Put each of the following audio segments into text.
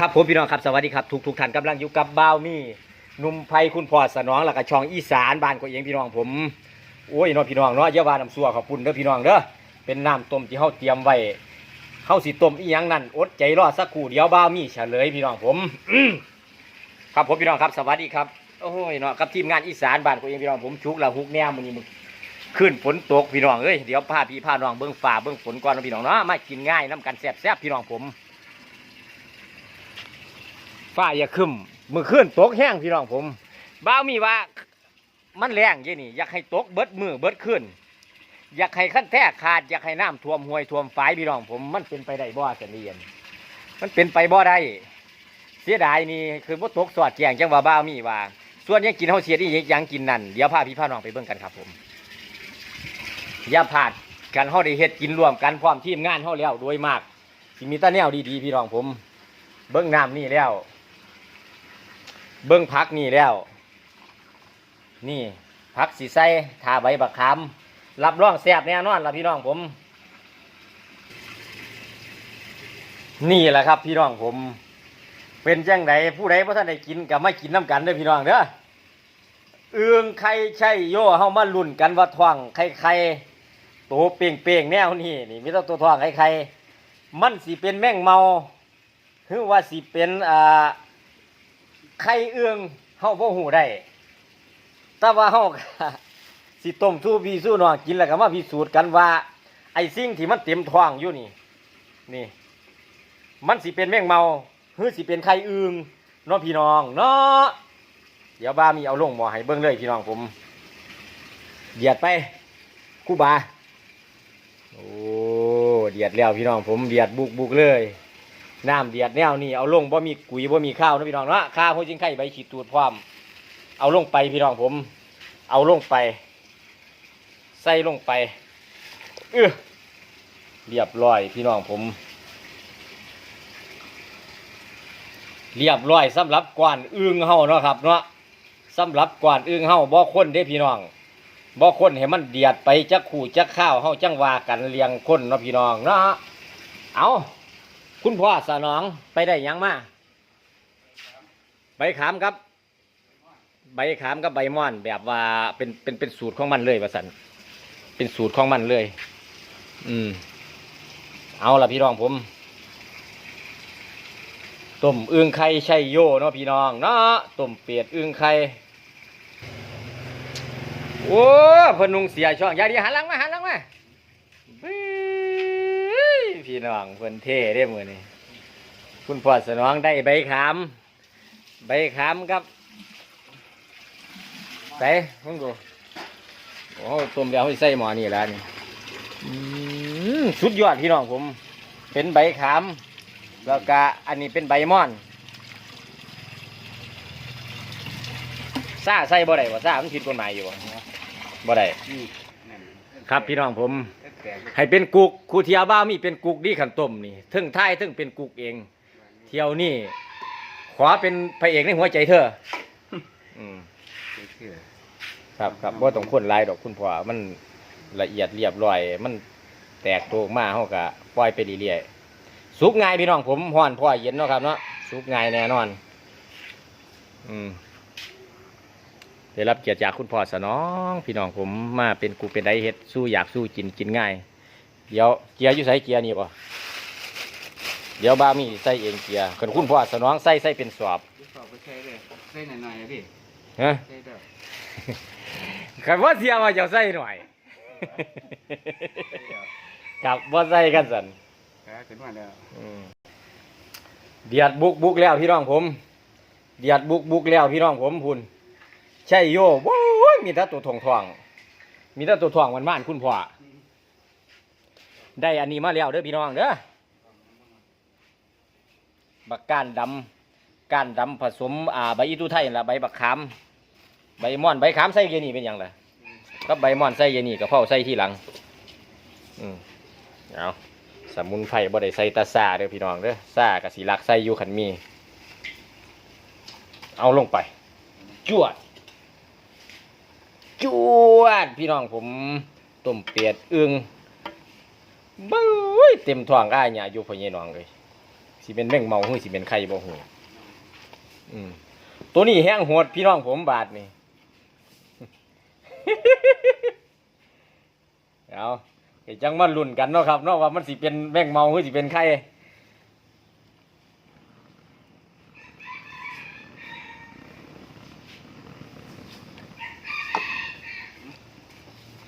ครับผมพี่น้องครับสวัสดีครับทุกทุกท่านกำลังอยู่กับบ่าวมี่หนุ่มไพคุณพ่อสนองแล้วก็ช่องอีสานบ้านก็เองพี่น้องผมโอ้ยน้องพี่น้องเนาะเยาวาน้ำซัวขอบคุณเด้อพี่น้องเด้อเป็นน้ำต้มที่เฮาเตรียมไว้เฮาสิต้มอีหยังนั่นอดใจรอสักครู่เดียวบ่าวมี่เฉลยพี่น้องผมครับผมพี่น้องครับสวัสดีครับโอ้ยเนาะกับทีมงานอีสานบ้านก็เองพี่น้องผมชุกละฮุกแนวมื้อนี้มึงขึ้นฝนตกพี่น้องเอ้ยเดี๋ยวพาพี่พาน้องเบิ่งฟ้าเบิ่งฝนก่อนพี่น้องเนาะมากินง่ายน้ำกันแซ่บๆพี่น้องผม ฟ้าอย่าครึมมือขึ้นตกแห้งพี่น้องผม บ้าวมีว่า มันแรงยี่นี่ อยากให้ตกเบิดมือเบิดขึ้น อยากให้ขั้นแท้ขาด อยากให้น้ำท่วมห้วยท่วมฝายพี่น้องผม มันเป็นไปได้บ่เสนียนมันเป็นไปบ่ได้เสียดายนี่คือว่าตกสอดแจงจังว่าบ้าวมีว่า ส่วนยังกินเฮาเสียดียังกินนั่นเดี๋ยวพาพี่พาน้องไปเบิ่งกันครับผม อย่าพลาดกันเฮาได้เฮ็ดกินรวมกันพร้อมทีมงานเฮาแล้วโดยมากสิมีแตาแนวดีๆพี่น้องผม เบิ่งน้ำนี่แล้ว เบิ้งพักนี่แล้ว นี่พักสีไส้ทาใบบักขามรับรองแซ่บแน่นอนละพี่น้องผม นี่แหละครับ พี่น้องผม เป็นจังไดผู้ใดพระท่านได้กินกับไม่กินน้ำกันเด้อพี่น้องเด้อเอืองไข่ใช่โย่เฮามาลุ่นกันว่าท้องไข่ไข่ตัวเป่งเป่งแนวนี่นี่มีต่ตัวท้องไข่ไข่มันสิเป็นแมงเมาหรือว่าสิเป็นอ่า ไข่เอื้องเฮาบ่ฮู้ได้แต่ว่าเฮาสิต้มสู้พี่สู้น้องกินแล้วก็มาพิสูจน์กันว่า ไอ้สิ่งที่มันเต็มท้องอยู่นี่ นี่ มันสิเป็นแมงเมาหรือสิเป็นไข่เอื้องเนาะพี่น้องเนาะเดี๋ยวบ้ามีเอาลงหมอให้เบิ่งเลยพี่น้องผมเดียดไปคู่บาโอ้เดียดแล้วพี่น้องผมเดียดบุกบุกเลย น้ำเดือดแนวนี่เอาลงบ่มีกุยบ่มีข้าวนะพี่น้องเนาะข้าวหัวจิงไข่ใบขีดตูดพร้อม เอาลงไปพี่น้องผม เอาลงไป ใส่ลงไปเออเรียบร้อยพี่น้องผม เรียบร้อยสำหรับกวนอึ้งเฮาเนาะครับเนาะสำหรับกวนอึ้งเฮาบ่คนเด้พี่น้องบ่คนให้มันเดียดไปจักขู่จักข้าวเฮาจังว่ากันเลี้ยงคนเนาะพี่น้องเนาะเอา คุณพ่อสนองไปได้หยังมาใบขามครับ ใบขามกับใบม่อน แบบว่าเป็นเป็นเป็นสูตรของมันเลยว่าสันเป็นสูตรของมันเลย อืม เอาละพี่น้องผมต้มอึ่งไข่ใช่โยเนาะพี่น้องเนาะต้มเป็ดอึ่งไข่โอ้พนนุงเสียช่องย่าดีหันหลังมาหันหลังมา พี่น้องเพิ่นเท่ได้มือนี่คุณพ่อสนองได้ใบขาม ใบขามครับใส่มึงดูโอ้ต้มแล้วใส่หมอนี่แล้วนี่สุดยอดพี่น้องผม เป็นใบขาม แล้วก็อันนี้เป็นใบม่อนซาใส่บ่ได้บ่ซามันผิดกฎหมายอยู่บ่บ่ได้ครับพี่น้องผม ให้เป็นกุกครูเทียบ้ามีเป็นกุกดีขันต้มนี่ทึ่งท้ายทึ่งเป็นกุกเอง เที่ยวนี่ขอเป็นพระเอกในหัวใจเธออืมครับครับว่าต้องคนหลายดอกคุณพ่อมันละเอียดเรียบร้อย มันแตกตัวออกมาเฮากะปล่อยไปเรื่อยๆสุกง่ายพี่น้องผมห้อนพ่อเย็นเนาะครับเนาะสุกง่ายแน่นอน อืม ได้รับเกียรติจากคุณพ่อสนองพี่น้องผมมาเป็นกูเป็นไดเฮ็ดสู้อยากสู้กินกินง่าย เดี๋ยวเกียร์อยู่ใส่เกียร์นี่ป่ะเดี๋ยวบ้ามีใส่เองเกียร์คนคุณพ่อสนองใส่ใส่เป็นสอบสอบไปใช้เลยใช้หน่อยๆนะพี่ฮะใช้เด้อคันว่าเสียมาจะใส่หน่อยครับว่าใส่กันสันขาขึ้นมาแล้วอืมเดียดบุกบุกแล้วพี่น้องผม เดียดบุกบุกแล้วพี่น้องผมพุ่น ใช่โยโว้ยมีแต่ตัวทองทองมีแต่ตัวทองมันม่านคุณพ่อได้อันนี้มาแล้วเด้อพี่น้องเด้อบักก้านดำก้านดำผสมอ่าใบอีตุไทยนั่นละใบบักขามใบม่อนใบขามใส่เยนี่เป็นยังไงก็ใบม่อนใส่เยนี่กับเผาใส่ที่หลัง อืมเอาสมุนไพรบ่ได้ใส่ตาซาเด้อพี่น้องเด้อซากับสีลักใส่อยู่ขันมี เอาลงไป จวด จวด พี่น้องผมต้มเปียดอึงเบ้ยเต็มท้องอ้ายเนี่ยอยู่พ่อใหญ่น้องเลยสิเป็นแมงเมาหรือสิเป็นไข่บ่หูอืมตัวนี้แห้งโหดพี่น้องผมบาทนี่เอาจังมาลุ้นกันเนาะครับเนาะว่ามันสิเป็นแมงเมาหรือสิเป็นไข่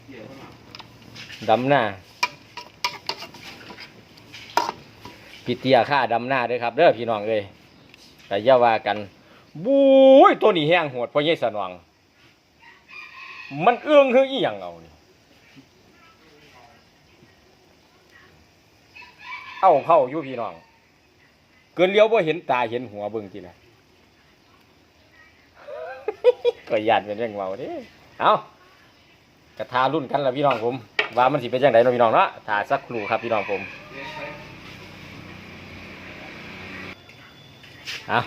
เดี๋ยวเข้ามา ดำหน้าพี่เตียค่าดำหน้าด้อครับเด้อพี่น้องเลยแต่ย่าว่ากันบุ้ยตัวนี้แห้งโหดเพราะเยสนองมันเอื้องคืออีหยังเอานี่เอาเข้าอยู่พี่น้อง เกินเลี้ยวบ่เห็นตาเห็นหัวเบิ่งทีละก็ยานเป็นเรื่องเมาด้เอากระทารุ่นกันละพี่น้องผม ว่ามันสิเป็นจังไดเนาะพี่น้องเนาะถ่าสักครู่ครับพี่น้องผมเดี๋ยวไปเอา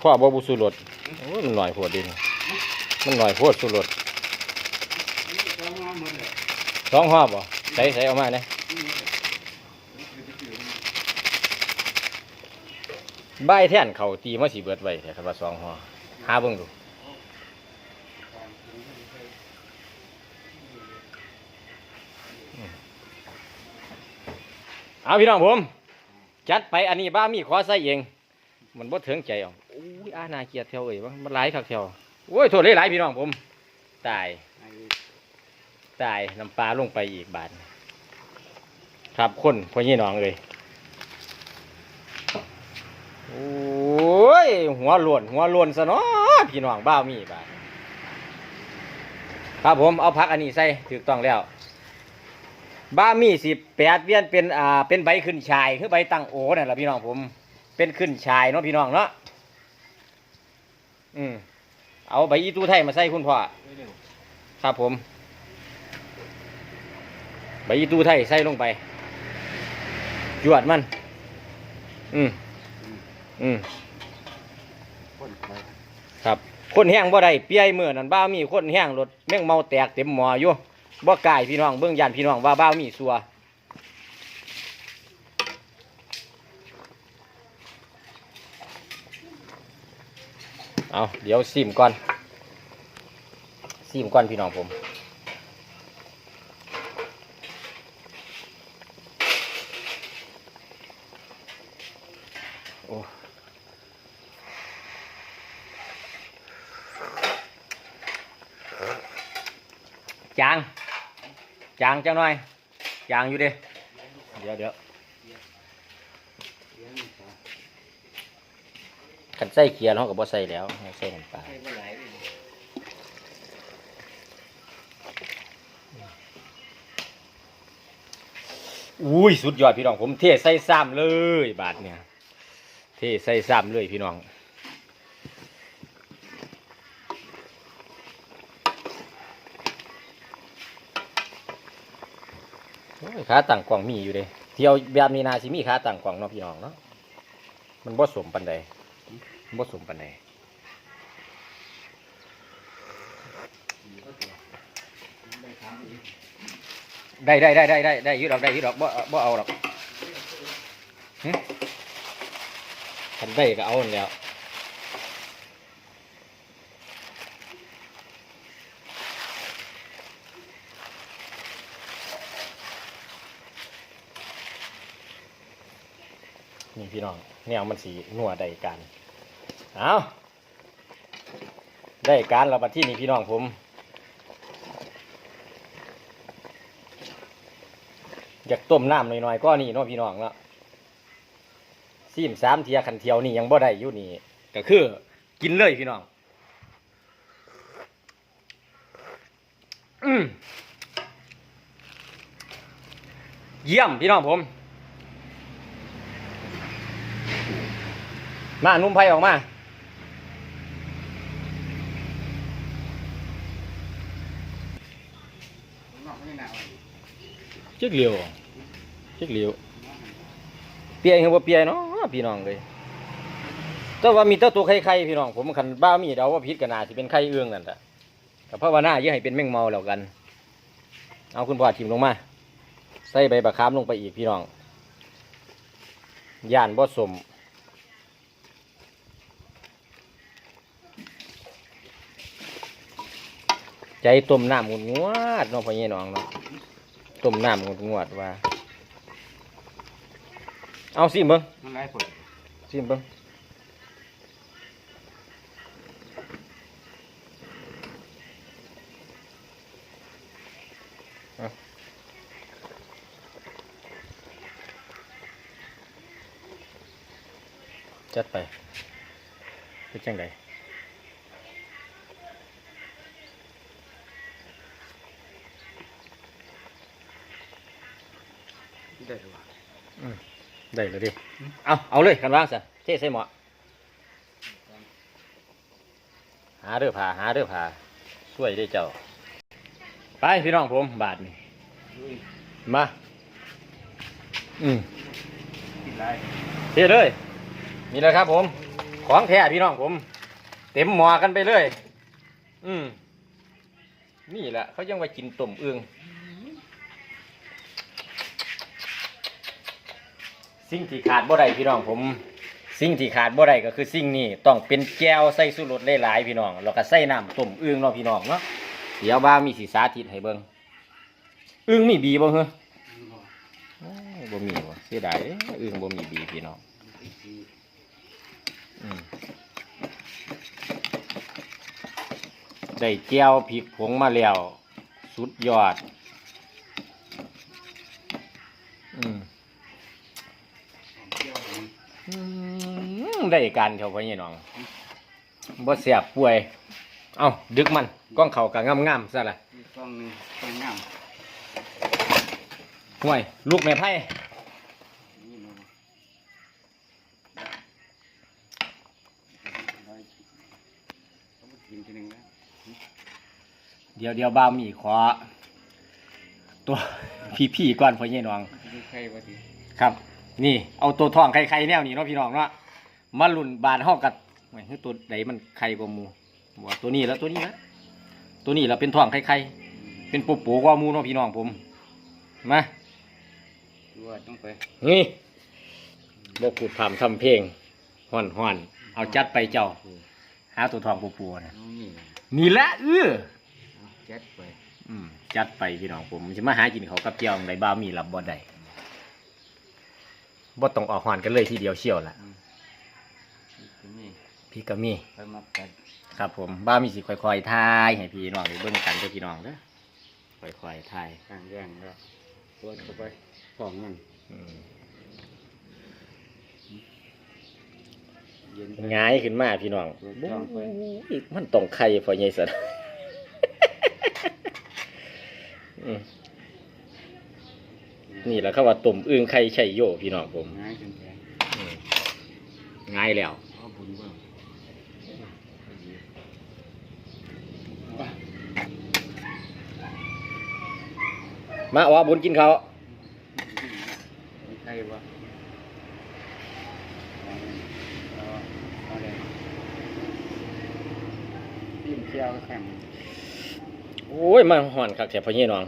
พ่อบ่บุสุรสโอ้ยมันหน่อยโพดดินมันหน่อยโพดสุรดสองห่อบ่ใส่ใส่ออกมาเนี่ยนี่หมดเลยเดี๋ยวจะถือมันใบายแท่นเขาตีมาสีเบิดไว้แต่ครับว่าสองห่อหาเบิ่งดู เอาพี่น้องผม จัดไปอันนี้บ้ามีขอใส่เอง มันบ่ถึงใจอะอุ้ยอานาเกียดเทวเอ้ยว่ามันหลายคักเทวโอ้ยโทษหลายพี่น้องผม ตาย ตายน้ำปลาลงไปอีกบาทครับคนพ่อยี่น้องเลยโอ้ยหัวหล่วนหัวหล่วนซะเนาะพี่น้องบ้ามีบาทครับผมเอาพักอันนี้ใส่ถูกต้องแล้ว บ้ามีสิแปดเวียนเป็นอ่าเป็นใบขึ้นชายคือใบตั้งโอนั่นแหละพี่น้องผม เป็นขึ้นชายเนาะพี่น้องเนาะอืมเอาใบอีตูไทยมาใส่คุณพ่อครับผม ใบอีตูไทยใส่ลงไปจวดมัน อืมอืมครับคนแห้งบ่ได้เปียเมื่อนั้นบ้ามีคนแห้งรถแม่งเมาแตกเต็มหมออยู่ บ่กลายพี่น้องเบิ่งยานพี่น้องว่าบ้ามีสัวเอาเดี๋ยวซิมก่อนซิมก่อนพี่น้องผมโอ้จาง จางจังหน่อยจางอยู่เด้เดี๋ยวเดี๋ยวขันใส่เขียร์เขาก็บ่ใส่แล้วใส่น้ำปลาอุ้ยสุดยอดพี่น้องผมเทใส่ซ้ำเลยบาทเนี่ยเทใส่ซ้ำเลยพี่น้อง โอ้ย ขาต่างกล่องมีอยู่เด้เที่ยวแบบนี้นาสิมีขาต่างกล่องเนาะพี่น้องเนาะมันบ่สมปันใดบ่สมปันใดได้ได้ได้ได้ได้ได้ยืดออกได้ยืดออกบ่บ่เอาหรอกหึคันได้ก็เอาแล้ว พี่น้องแนวมันสีนัวได้การเอาได้การแล้วบัดที่นี่พี่น้องผมอยากต้มน้ำหน่อยๆก็นี่เนาะพี่น้องเนาะซีมสามเทียขันเทียวนี่ยังบ่ได้อยู่นี่ก็คือกินเลยพี่น้องอืมเยี่ยมพี่น้องผม มานุ่มไผ่ออกมานอกไม่หนาวจิกเหลียวจิกเหลียวเปียคือบ่เปียเนาะพี่น้องเลยแต่ว่ามีแต่ตัวไข่ๆพี่น้องผมคันบ้ามีเดาว่าพิษกันนาสิเป็นไข่เอื้องนั่นแหละแต่เพราะว่าหน้าอย่าให้เป็นแมงเมาแล้วกัน เอาคุณพ่อทิมลงมา ใส่ใบบักขามลงไปอีกพี่น้องย่านบ่สม ใจต้มน้ำงุดงวดเนาะพ่อใหญ่น้องเนาะต้มน้ำงุดงวดว่า เอาสิเบิ่งมันไรผลสิเบิ่งเอาจัดไปเป็นจังไดได้หรือเปล่า ได้เลยดิ เอาเอาเลยคันว่างซะเทใส่หมอหาเด้อผาหาเด้อผาช่วยได้เจ้า ไปพี่น้องผมบาทนี่มา อืมเทเลยนี่แหละครับผม ของแท้พี่น้องผม เต็มหม้อกันไปเลย อืมนี่แหละเขายังว่ากินต้มเอือง สิ่งที่ขาดบ่ได้พี่น้องผม สิ่งที่ขาดบ่ได้ก็คือสิ่งนี้ต้องเป็นแก้วใส่สุรสหลายๆพี่น้องแล้วก็ใส่น้ำต้มเอืองเนาะพี่น้องเนาะเดี๋ยวบ้ามีสีสาธิตให้เบิ่งเอึงมีบีบ่เหรอบ่มีบ่เสียดายเด้อเอึงบ่มีบีพี่น้องอืมได้แก้วพริกผงมาแล้วสุดยอด อืม ได้การเท่าไปยี่น้องบ่เสียบป่วย เอาดึกมันก้องเขากะงามๆซะละมีกล้องหนึงกล้องงามห่วยลูกแม่ไพ่นี่มาได้เขาไปกินทีหนึงแล้วเดี๋ยวเดี๋ยวบ้าวมีขอตัว พี่ๆก่อนพ่อยี่น้องดูใครวะทีครับ นี่เอาตัวทองไข่ๆแนวนี้เนาะพี่น้องเนาะ มาลุ่นบาทเฮากัดแหม่คือตัวใดมันไข่กว่าหมูบ่ตัวนี้แล้วตัวนี้นะตัวนี้แล้วเป็นทองไข่ๆเป็นปูปูกว่าหมูเนาะพี่น้องผมมาดูว่าต้องไปนี่บ่พูดพร่ำทำเพลงฮ้อนฮ้อนๆเอาจัดไปเจ้า หาตัวทองปูปูนะน้องนี่นี่แหละเออเอาแจ็ดไปอืมจัดไปพี่น้องผมจะมาหากินเขาวกับเจียวในบ้าวมีรับบ่ได้บ่ต้องออกหอนกันเลยทีเดียวเชียวล่ะ นี่พี่ก็มีไปมากัดครับ ผมบ้าวมีสิค่อยๆทายให้พี่น้องได้เบิ่งกันเด้อพี่น้องเด้อค่อยๆทายข้างแย่งแล้วตัวเข้าไปของมันอืมเย็นไป ง่ายขึ้นมาพี่น้องถูกต้องไปโอ้ยมันต้องไข่พอใหญ่สันอืมนี่แหละเขาว่าต้มอึ่งไข่ไช่โยพี่น้องผมง่ายจนแพงอืมง่ายแล้ว เอาบุญเบิ่ง มาว่าบุญกินเขาวมีใครวะเอาเอาเลยยิ้มเที่ยวแข่งโอ้ยมาห่อนคักแถบพอใหญ่น้อง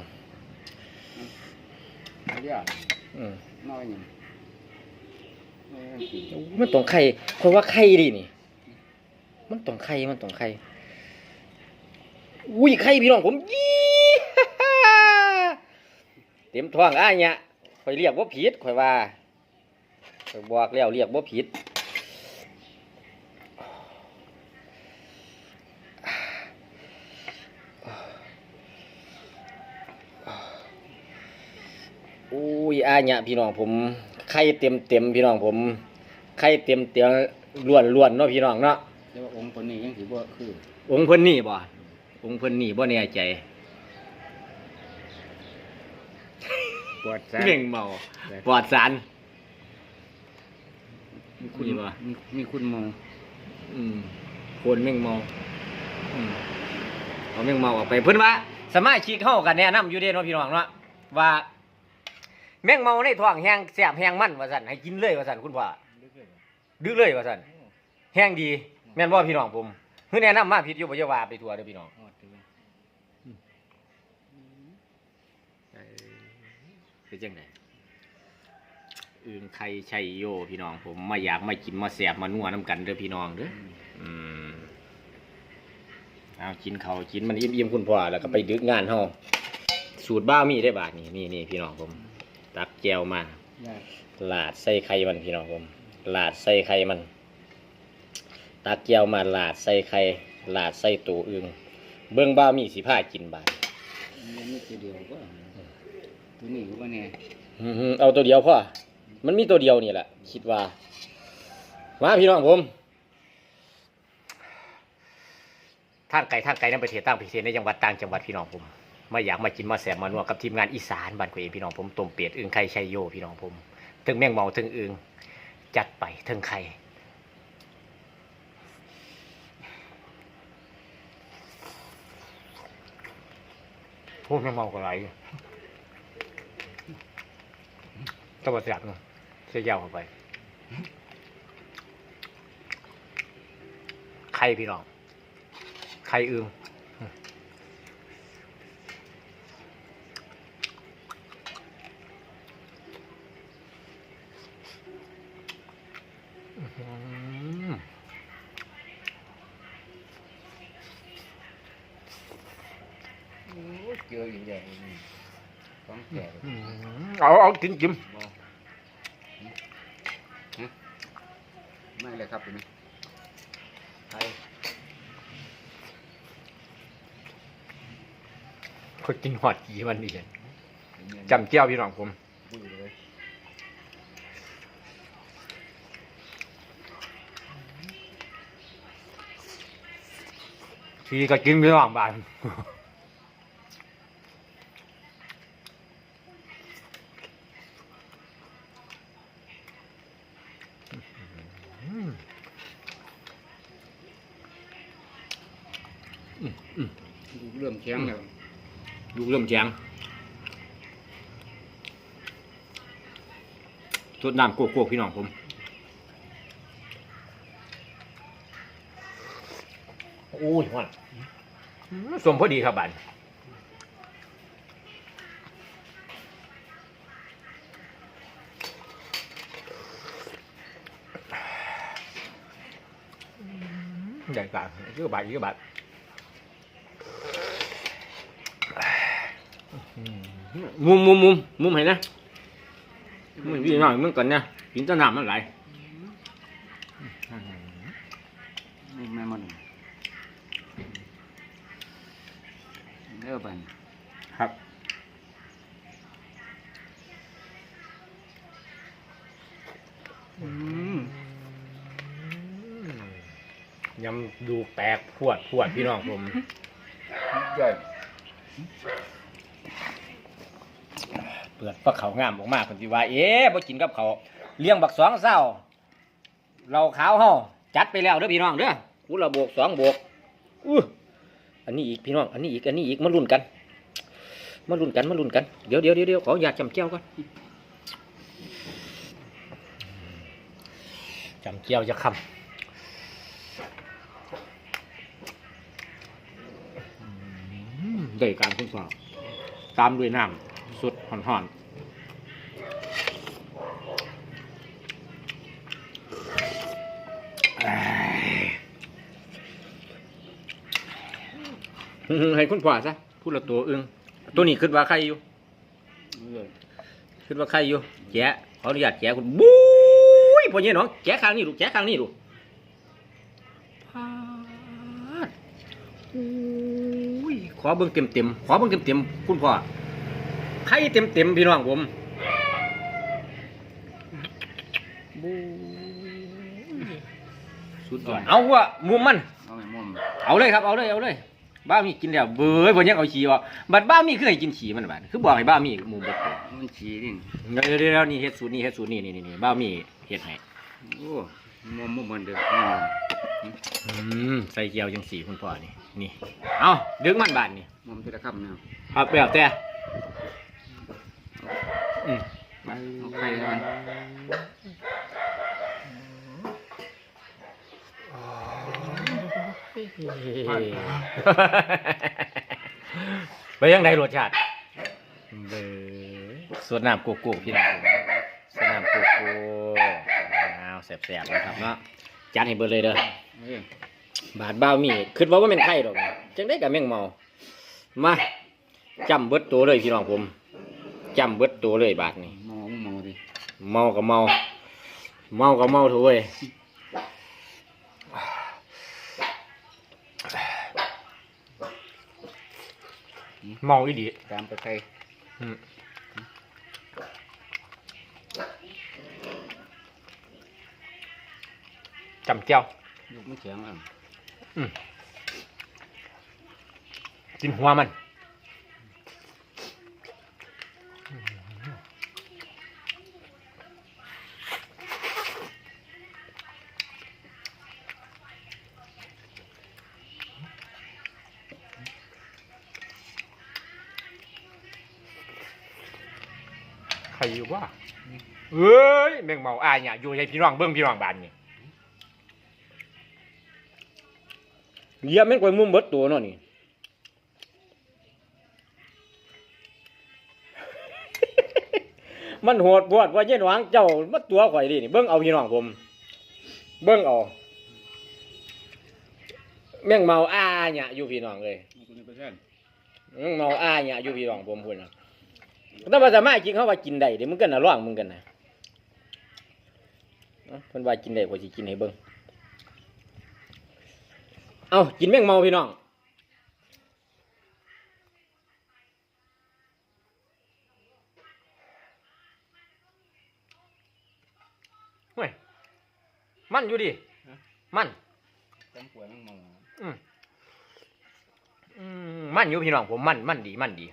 เอาเยอะอืมน้อยหนึ่งไม่ต้องกินมันต้องไข่เพราะว่าไข่ดินี่ มันต้องไข่มันต้องไข่ อุ้ยไข่พี่น้องผมยี่ เต็มท้องอ้ายเนี่ยข่อยเรียกว่าผิดข่อยว่าข่อยบอกแล้วเรียกว่าผิดอุ้ยอ้ายเนี่ยพี่น้องผมไข่เต็มเต็มๆพี่น้องผมไข่เต็มเต็มล้วนล้วนๆเนาะพี่น้องเนาะแต่ว่าองค์คนนี้ยังถือว่าคือ องค์เพิ่นนี่บ่องค์เพิ่นนี่บ่แน่ใจ ปวดแสเม่งเมาปลอดสารมีคุณนี่วะมีมีคุณมองอืมโคนแม่งเมาอืมเอาแม่งเมาออกไปเพิ่นว่าสมาชิกเฮากันแนะนำอยู่เด้เนาะพี่น้องเนาะว่า แม่งเมาในท้องแห้งแสบแห้งมันว่าซั่นให้กินเลยว่าซั่นคุณพ่อดึกเลยว่าซั่นแห้งดี แม่นบ่พี่น้องผมคือแนะนำมาผิดอยู่บ่อย่าว่าไปทั่วเด้อพี่น้อง เป็นจังไดอึงไข่ชัยโยพี่น้อง ผมมาอยากมากินมาแสบมานัวน้ำกันเด้อพี่น้องเด้ออืมเอากินเขาวกินมันอิ่มๆคุณพ่อแล้วก็ไปดึกงานเฮาสูตรบ้ามีได้บาทนี่นี่นี่พี่น้องผม ตักแจวมาได้ลาดใส่ไข่มันพี่น้องผมลาดใส่ไข่มัน ตักแจวมาลาดใส่ไข่ลาดใส่ตัวอึงเบื้องบ้ามีสิผ้ากินบาทมันมีตัวเดียวก็ ตัวนี้ก็ว่าแน่อื้อหือเอาตัวเดียวพ่อ มันมีตัวเดียวนี่แหละ คิดว่า มาพี่น้องผม ทางไกลทางไกลในประเทศต่างประเทศในจังหวัดต่างจังหวัดพี่น้องผมมาอยากมากินมาแสบมานัวกับทีมงานอีสานบ้านกูเองพี่น้องผมต้มเป็ดอึ่งไข่ชัยโยพี่น้องผมถึงแมงเมาถึงอึ่งจัดไปถึงไข่พูดแมงเมาก็ไร ตะวันจักเนาะเสียยาวเข้าไป ไข่พี่น้อง ไข่อึงอื้อหือโอ้เจออีกอย่าง ต้องแก่อื้อหือเอาเอากินกินบ่ฮะไม่เลยครับตัวนี้ไทยคนกินหอดกี่วันดีเลยจำเจ้าพี่น้องผมบุยเลยทีก็กินพี่น้องบ้าน เริ่มแข็งแล้วลูกเริ่มแจงสดน้ำโกกๆพี่น้องผมโอ้ยหวานสมพอดีครับบันใหญ่กลางเยอะบาทเยอะบาท มุมมุมมุมมุมเห็นนะมุมพี่น้องมึงก่อนนะกินแตะน้ำมันไหลนี่แม่มันเริ่มไปครับยำดูแปลกพวดพวดพี่น้องผมใหญ่ เปิดปลาเขางามออกมาคนที่ว่า เอ๊ะบ่กินกับเขาเลี้ยงบักสองเศร้า เราขาวเฮาจัดไปแล้วเด้อพี่น้องเด้อกูละบวกสองบวกอู้อันนี้อีกพี่น้อง อันนี้อีก อันนี้อีก มาลุ้นกัน มาลุ้นกัน มาลุ้นกัน เดี๋ยวเดี๋ยวเดี๋ยวเดี๋ยวขออยากจำเจียวก่อนจำเจียวจะคำได้การคุณพ่อตามด้วยน้ำ ห่อนๆเอ้ยให้คุณพ่อซะพูดละตัวอึงตัวนี้คิดว่าใครอยู่คิดว่าใครอยู่แกะขออนุญาตแกะคุณบุ้ยพ่อเนี่ยน้องแกะข้างนี้ดูแกะข้างนี้ดูขอเบิ่งเต็มเต็มๆขอเบิ่งเต็มเต็มๆคุณพ่อ ไข่เต็มเต็มๆพี่น้องผมบุ้ยสุดยอดเอาวะมุมมัน เอาไม่มุมเอาเลยครับเอาเลยเอาเลย บ้ามีกินแล้วเบ้ยบ่ยังเอาฉี่ออกบัดบ้ามีคือให้กินฉี่มันบัดคือบอกให้บ้ามีหมูบดมันฉีดิเดี๋ยวเดี๋ยวเดี๋ยวนี่เฮ็ดสูตรนี่เฮ็ดสูตรนี่นี่นี่นี่บ้ามีเฮ็ดให้โอ้มุมมุมมันเด้ออืมใส่เกี๊ยวจังสีคุณพ่อนี่นี่ เอาดึงมันบาดนี่มุมที่ตะคำเนี่ยเอาไปเอาแต่อืม เอาไข่ให้มันไปยังไงรสชาติเบอสวดน้ำโกโก้พี่น้องสวดน้ำโกโก้าวแสบๆนะครับเนาะจัดให้เบิดเลยเด้อบาดเบ้ามีคิดว่าว่าเป็นไข่ดอกจังได้กับแมงเมา มาจำเบิดตัวเลยพี่น้องผม จำเบิดตัวเลยบาทนี้เมาเมาดิเมากับเมา เมากับเมาเถอะเว้ยเมาอีดีตามไปใครจำเจ้าลูกไม่เฉียงอะกินหัวมัน ใครอยู่ว่าเอ้ยแมงเมาอายเนี่ยอยู่ในพี่น้องเบิ้งพี่น้องบานนี่เยียบแม่งกวยมุมเบิดตัวเนาะนี่ มันโหดปวดว่าเย็นหวังเจ้ามาตัวข่อยดินี่เบิ้งเอาพี่น้องผม เบิ้งเอาแม่งเมาอาเนี่ยอยู่พี่น้องเลยแม่งเมาอาเนี่ยอยู่พี่น้องผมพูดนะถ้าภาษามากินเขาว่ากินได้เดี๋ยวมึงกันนะร้องมึงกันนะเอ้าเพิ่นว่ากินได้กว่าสิกินให้เบิ้งเอากินแม่งเมาพี่น้อง มันอยู่ดิมันจำป่วยมันเมาอืมอืมมันอยู่พี่น้องผมมันมันดีมันดี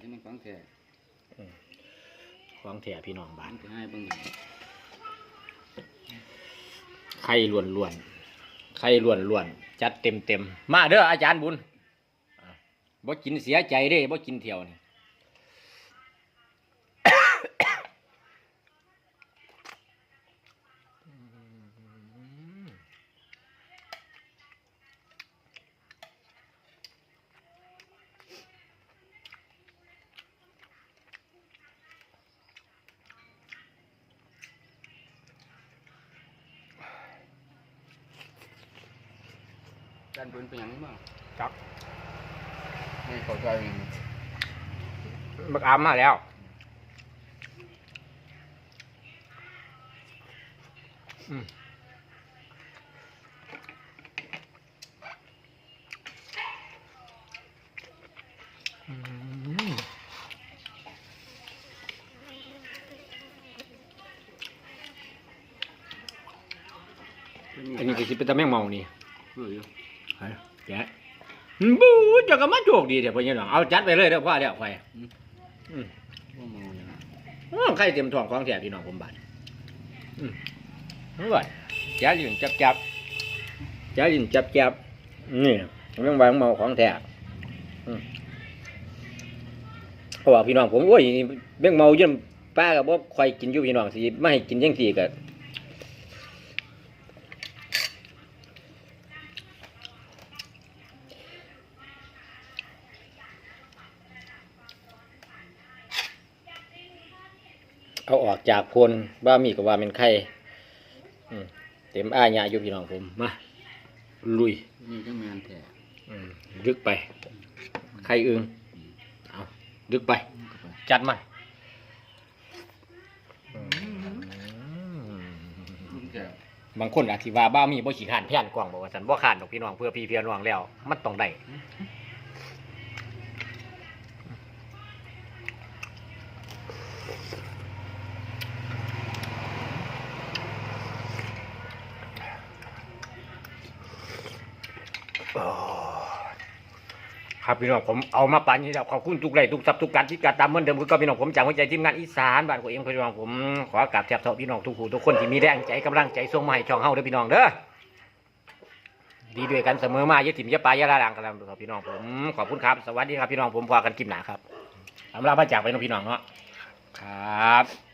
ที่มันฟังแท้ของแถพี่น้องบ้ามันนจะให้เบิ่งไข่ล้วนล้วนๆไข่ล้วนล้วนๆจัดเต็มเต็มๆมาเด้ออาจารย์บุญอะบ่กินเสียใจเด้บ่กินเที่ยวนี่ ด้านบนเป็นหยังบ้างจักไม่เข้าใจเลยบักอามมาแล้ว อืมอืมอันนี้ก็สิเป็นตะแมงเมานี่ เอออยู่ แกะบูเจะก็มาโจกดีเดี๋ยวพ่อยังหลังเอาจัดไปเลยเด้อพ่อเดี๋ยวไฟว่าเมาอย่างนั้นอ้าวใครเตรียมท้องของแถพี่น้องผมบาดอืมนี่ว่าจ้าลินจับจับจ้าลินจับจับนี่เรื่องวางเมาของแท้เพราะว่าพี่น้องผมโอ้ยเรื่องเมาเยี่ยมป้ากับบ่คอยกินอยู่พี่น้องสิไม่ให้กินยังสี่ก็ เอาออกจากโคนบ้ามีกับว่าเป็นไข่อืมเต็มอ้ายาอยู่พี่น้องผมมาลุยนี่จังแมนแท้อืมดึกไปไข่อึงเอาดึกไป จัดมันลูกแก่บางคนอาจสิว่าบ้ามีบ่ขี้ขานแพ่นกว้างบอกว่าสันบ่ขานดอกพี่น้องเพื่อพี่เพียน้องแล้ว มันต้องได้ ครับพี่น้องผมเอามาปั่นนี่แล้วขอบคุณทุกไลค์ทุกซับทุกการที่การตามเหมือนเดิมคือก็พี่น้องผมจากหัวใจทีมงานอีสานบ้านของเองพี่น้องผมขอกราบแทบเท่าพี่น้องทุกผู้ทุกคนที่มีแรงใจกำลังใจส่งมาให้ช่องเฮาเด้อพี่น้องเด้อดีด้วยกันเสมอมาอย่าถิ่มอย่าปลาอย่าละลางกันแล้วครับพี่น้องผมขอบคุณครับสวัสดีครับพี่น้องผมพอกันกินหนาครับอำลาพระจากไปน้องพี่น้องเนาะครับ